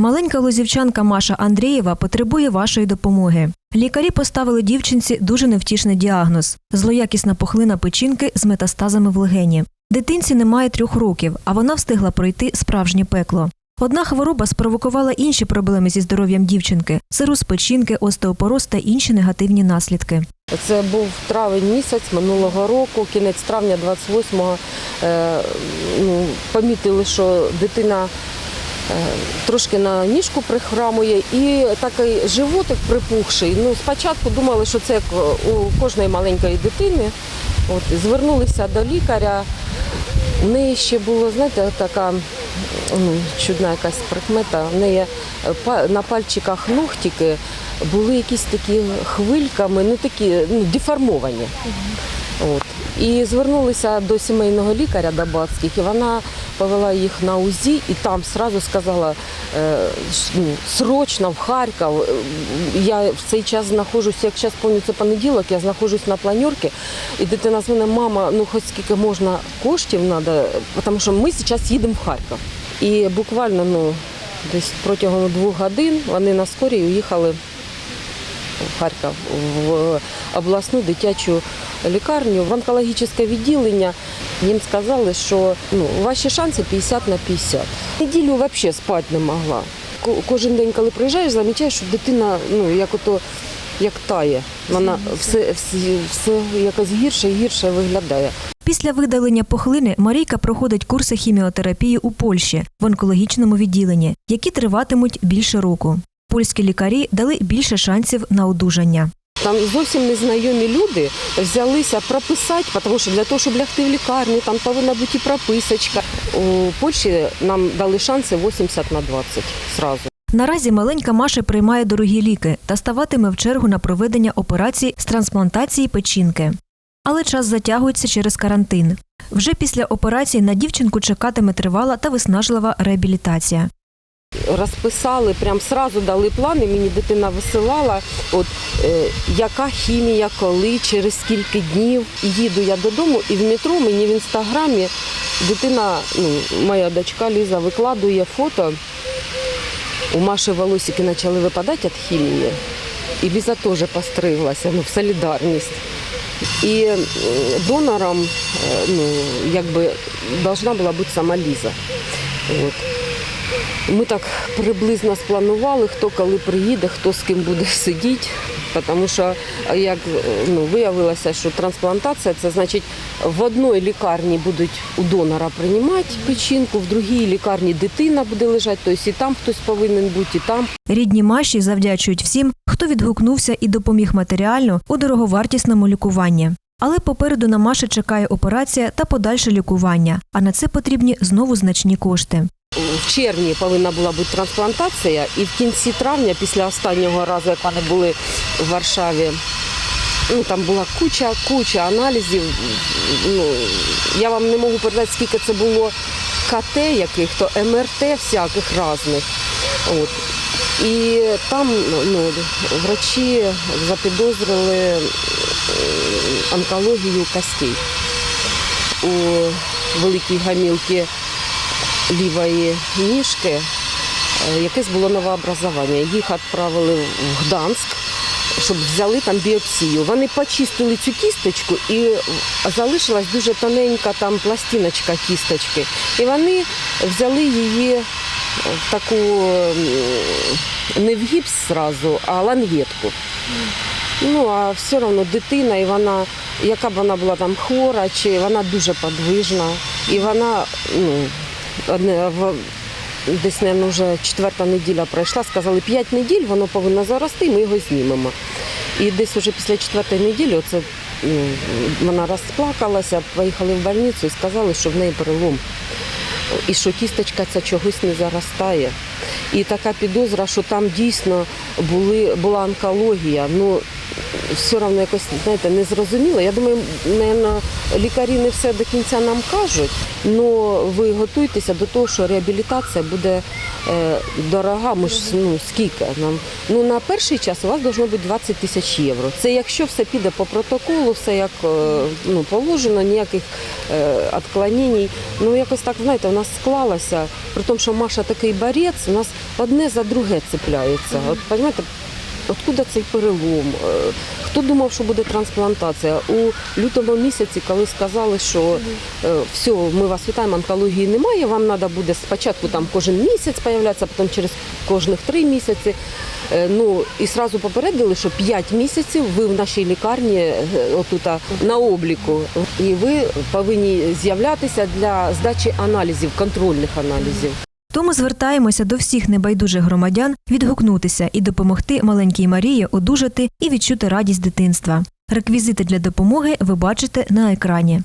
Маленька лозівчанка Маша Андрієва потребує вашої допомоги. Лікарі поставили дівчинці дуже невтішний діагноз злоякісна пухлина печінки з метастазами в легені. Дитинці немає трьох років, а вона встигла пройти справжнє пекло. Одна хвороба спровокувала інші проблеми зі здоров'ям дівчинки сироз печінки, остеопороз та інші негативні наслідки. Це був травень місяць минулого року, кінець травня 28-го. Е, ну, помітили, що дитина трошки на ніжку прихрамує і такий животик припухший. Ну, спочатку думали, що це як у кожної маленької дитини. От, звернулися до лікаря. У неї ще було, знаєте, така ну, чудна якась прикмета. В неї е, на пальчиках ногтики були якісь такі хвильками, ну такі ну, деформовані. От. І звернулися до сімейного лікаря до Бацьких, і вона повела їх на УЗІ, і там одразу сказала е, ну, срочно в Харків. Я в цей час знаходжусь, як зараз пам'ятаю, понеділок, я знаходжусь на планерці, і дитина з мене, мама, ну хоч скільки можна коштів треба, тому що ми зараз їдемо в Харків. І буквально ну, десь протягом двох годин вони на скорій уїхали в Харків в обласну дитячу лікарню, в онкологічне відділення. Їм сказали, що ну, ваші шанси 50 на 50. Неділю взагалі спати не могла. Кожен день, коли приїжджаєш, замічаєш, що дитина ну, як ото, як тає. Вона все, все, все якось гірше і гірше виглядає. Після видалення пухлини Марійка проходить курси хіміотерапії у Польщі в онкологічному відділенні, які триватимуть більше року. Польські лікарі дали більше шансів на одужання. Там зовсім незнайомі люди взялися прописати, тому що для того, щоб лягти в лікарню, там повинна бути прописочка. У Польщі нам дали шанси 80 на 20 зразу. Наразі маленька Маша приймає дорогі ліки та ставатиме в чергу на проведення операцій з трансплантації печінки. Але час затягується через карантин. Вже після операції на дівчинку чекатиме тривала та виснажлива реабілітація. Розписали, прям сразу дали плани, мені дитина висилала, от, е, яка хімія, коли, через скільки днів. Їду я додому, і в метро мені в інстаграмі дитина, ну, моя дочка Ліза викладує фото. У Маші волосики почали випадати від хімії. І Ліза теж постриглася ну, в солідарність. І донором е, ну, якби, должна була бути сама Ліза. От. Ми так приблизно спланували, хто коли приїде, хто з ким буде сидіти. Тому що як ну, виявилося, що трансплантація це значить в одній лікарні будуть у донора приймати печінку, в другій лікарні дитина буде лежати, тобто і там хтось повинен бути, і там. Рідні Маші завдячують всім, хто відгукнувся і допоміг матеріально у дороговартісному лікуванні. Але попереду на Маші чекає операція та подальше лікування, а на це потрібні знову значні кошти. В червні повинна була бути трансплантація, і в кінці травня, після останнього разу, як вони були в Варшаві, ну там була куча, куча аналізів. Ну, я вам не можу передати, скільки це було КТ яких, то МРТ всяких різних. От. І там ну, врачі запідозрили онкологію костей. У великій гамілці лівої ніжки е, якесь було новообразування. Їх відправили в Гданськ, щоб взяли там біопсію. Вони почистили цю кісточку і залишилась дуже тоненька там пластиночка кісточки. І вони взяли її в таку не в гіпс зразу, а лангетку. Ну, а все одно дитина, і вона, яка б вона була там хвора, чи вона дуже подвижна, і вона ну, десь, мабуть, вже четверта неділя пройшла, сказали, п'ять неділь воно повинно зарости, ми його знімемо. І десь вже після четвертої неділі оце, вона розплакалася, поїхали в больницю і сказали, що в неї перелом. І що кісточка ця чогось не заростає. І така підозра, що там дійсно були, була онкологія. Ну, все одно якось, знаєте, не зрозуміло. Я думаю, мабуть, лікарі не все до кінця нам кажуть, але ви готуйтеся до того, що реабілітація буде е, дорога. Ми ж ну скільки нам ну на перший час у вас должно бути 20 тисяч євро. Це якщо все піде по протоколу, все як е, ну положено, ніяких е, відклонень. Ну якось так знаєте, у нас склалося, при тому, що Маша такий борець, у нас одне за друге цепляється. От розумієте, Откуда цей перелом? Е, Хто думав, що буде трансплантація? У лютому місяці, коли сказали, що е, все, ми вас вітаємо, онкології немає, вам треба буде спочатку там кожен місяць з'являтися, потім через кожних три місяці. Е, Ну і одразу попередили, що 5 місяців ви в нашій лікарні отута на обліку, і ви повинні з'являтися для здачі аналізів, контрольних аналізів. Тому звертаємося до всіх небайдужих громадян відгукнутися і допомогти маленькій Марії одужати і відчути радість дитинства. Реквізити для допомоги ви бачите на екрані.